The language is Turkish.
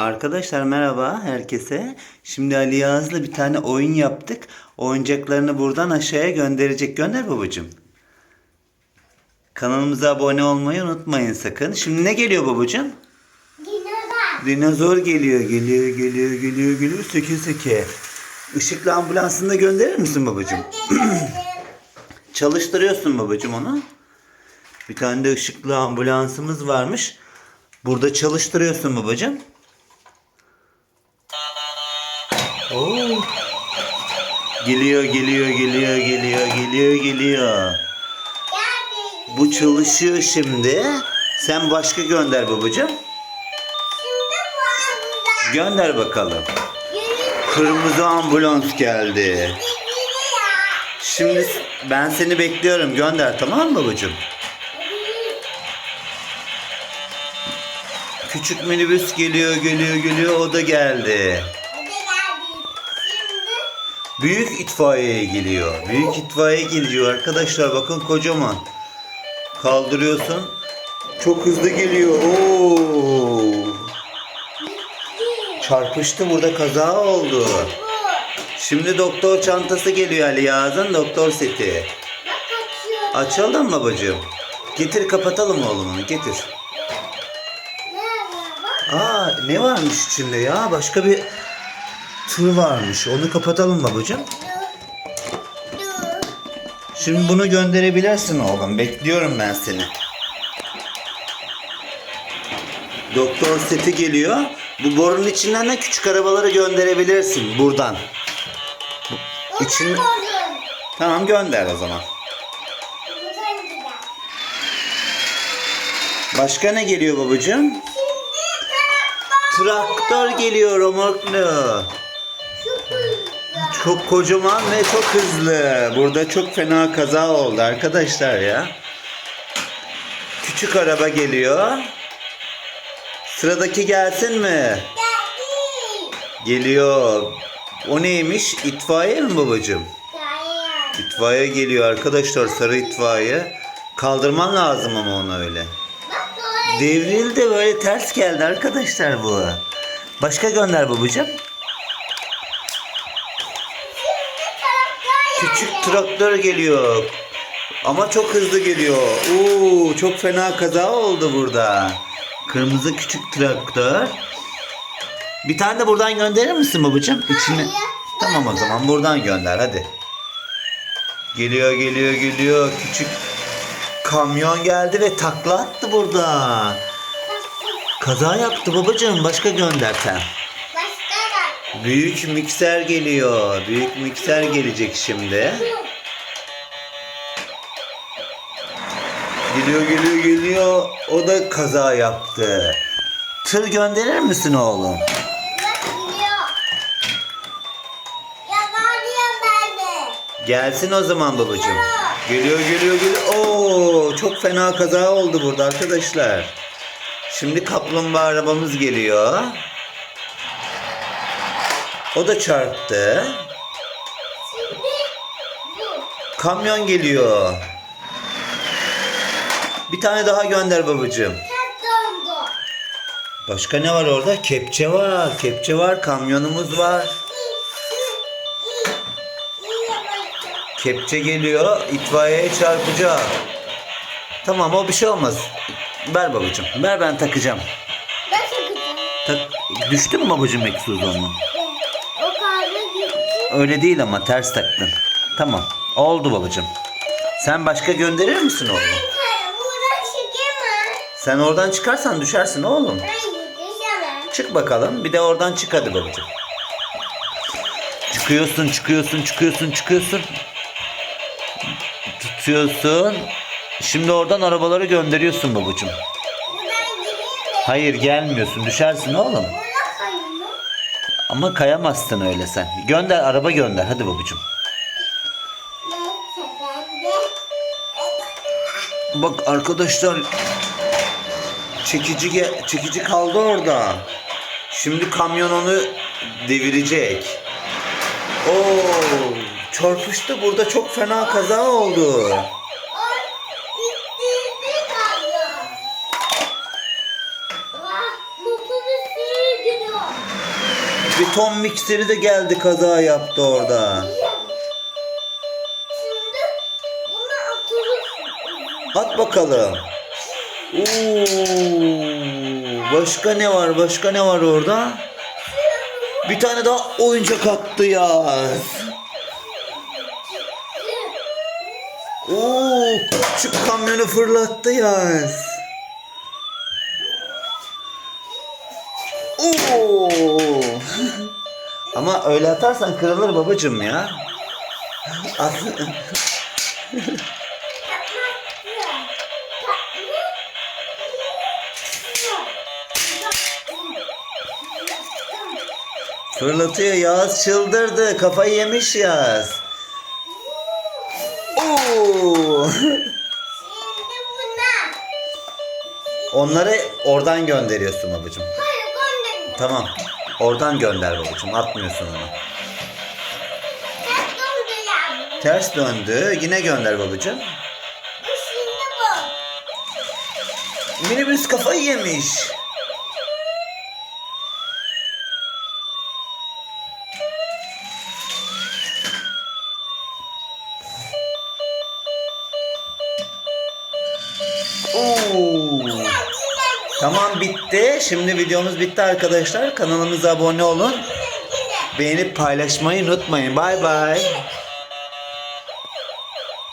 Arkadaşlar merhaba herkese. Şimdi Ali Yağız'la bir tane oyun yaptık. Oyuncaklarını buradan aşağıya gönderecek. Gönder babacığım. Kanalımıza abone olmayı unutmayın sakın. Şimdi ne geliyor babacığım? Dinozor. Dinozor geliyor, geliyor, geliyor, geliyor, geliyor. Söke söke. Işıklı ambulansını da gönderir misin babacığım? Çalıştırıyorsun babacığım onu. Bir tane de ışıklı ambulansımız varmış. Burada çalıştırıyorsun babacığım. Oo. Geliyor, geliyor, geliyor, geliyor, geliyor, geliyor. Bu çalışıyor şimdi. Sen başka gönder babacığım. Gönder bakalım. Kırmızı ambulans geldi. Şimdi ben seni bekliyorum. Gönder tamam mı babacığım? Küçük minibüs geliyor, geliyor, geliyor. O da geldi. Büyük itfaiye geliyor. Büyük itfaiye geliyor arkadaşlar. Bakın kocaman. Kaldırıyorsun. Çok hızlı geliyor. Oo. Çarpıştı burada kaza oldu. Şimdi doktor çantası geliyor Ali Yağız'ın doktor seti. Açalım mı babacığım? Getir kapatalım oğlum onu getir. Aa ne varmış içinde ya? Başka bir tır varmış. Onu kapatalım babacığım. Şimdi bunu gönderebilirsin oğlum. Bekliyorum ben seni. Doktor seti geliyor. Bu borunun içinden de küçük arabaları gönderebilirsin buradan. İçin-. Tamam gönder o zaman. Başka ne geliyor babacığım? Traktör geliyor romorklu. Çok kocaman ve çok hızlı. Burada çok fena kaza oldu arkadaşlar ya. Küçük araba geliyor. Sıradaki gelsin mi? Geliyor. O neymiş? İtfaiye mi babacığım? İtfaiye geliyor arkadaşlar sarı itfaiye. Kaldırman lazım ama onu öyle. Devrildi böyle ters geldi arkadaşlar bu. Başka gönder babacığım. Küçük traktör geliyor. Ama çok hızlı geliyor. Oo, çok fena kaza oldu burada. Kırmızı küçük traktör. Bir tane de buradan gönderir misin babacığım? İçine... Tamam o zaman buradan gönder hadi. Geliyor geliyor geliyor. Küçük kamyon geldi ve takla attı burada. Kaza yaptı babacığım. Başka gönder sen. Büyük mikser geliyor. Büyük mikser gelecek şimdi. Geliyor geliyor geliyor. O da kaza yaptı. Tır gönderir misin oğlum? Gelsin o zaman babacığım. Geliyor geliyor geliyor. Oo çok fena kaza oldu burada arkadaşlar. Şimdi kaplumbağa arabamız geliyor. O da çarptı. Kamyon geliyor. Bir tane daha gönder babacığım. Başka ne var orada? Kepçe var. Kepçe var. Kamyonumuz var. Kepçe geliyor. itfaiyeye çarpacak. Tamam o bir şey olmaz. Ver babacığım. Ver ben takacağım. Nasıl kızım? Tak Düştü mü babacığım egzozonun? Öyle değil ama ters taktın. Tamam. Oldu babacığım. Sen başka gönderir misin oğlum? Sen oradan çıkarsan düşersin oğlum. Çık bakalım. Bir de oradan çık hadi babacığım. Çıkıyorsun, çıkıyorsun, çıkıyorsun, çıkıyorsun. Tutuyorsun. Şimdi oradan arabaları gönderiyorsun babacığım. Hayır gelmiyorsun. Düşersin oğlum. Ama kayamazsın öyle sen. Gönder araba gönder hadi babacığım. Bak arkadaşlar çekici çekici kaldı orada. Şimdi kamyon onu devirecek. Oo, çarpıştı burada çok fena kaza oldu. Bir ton mikseri de geldi kaza yaptı orada. At bakalım. Oo, başka ne var? Başka ne var orada? Bir tane daha oyuncak attı ya. Oo, küçük kamyonu fırlattı ya. Ama öyle atarsan kırılır babacım ya. At. Fırlatıyor Yağız çıldırdı. Kafayı yemiş Yağız. Oo. Onları oradan gönderiyorsun babacığım. Hayır gönderme. Tamam. Oradan gönder babacığım. Atmıyorsun onu. Ters gönder. Ters döndü. Yine gönder babacığım. Şimdi bu. Minibüs kafayı yemiş. Oo. Tamam bitti. Şimdi videomuz bitti arkadaşlar. Kanalımıza abone olun. Beğenip paylaşmayı unutmayın. Bay bay.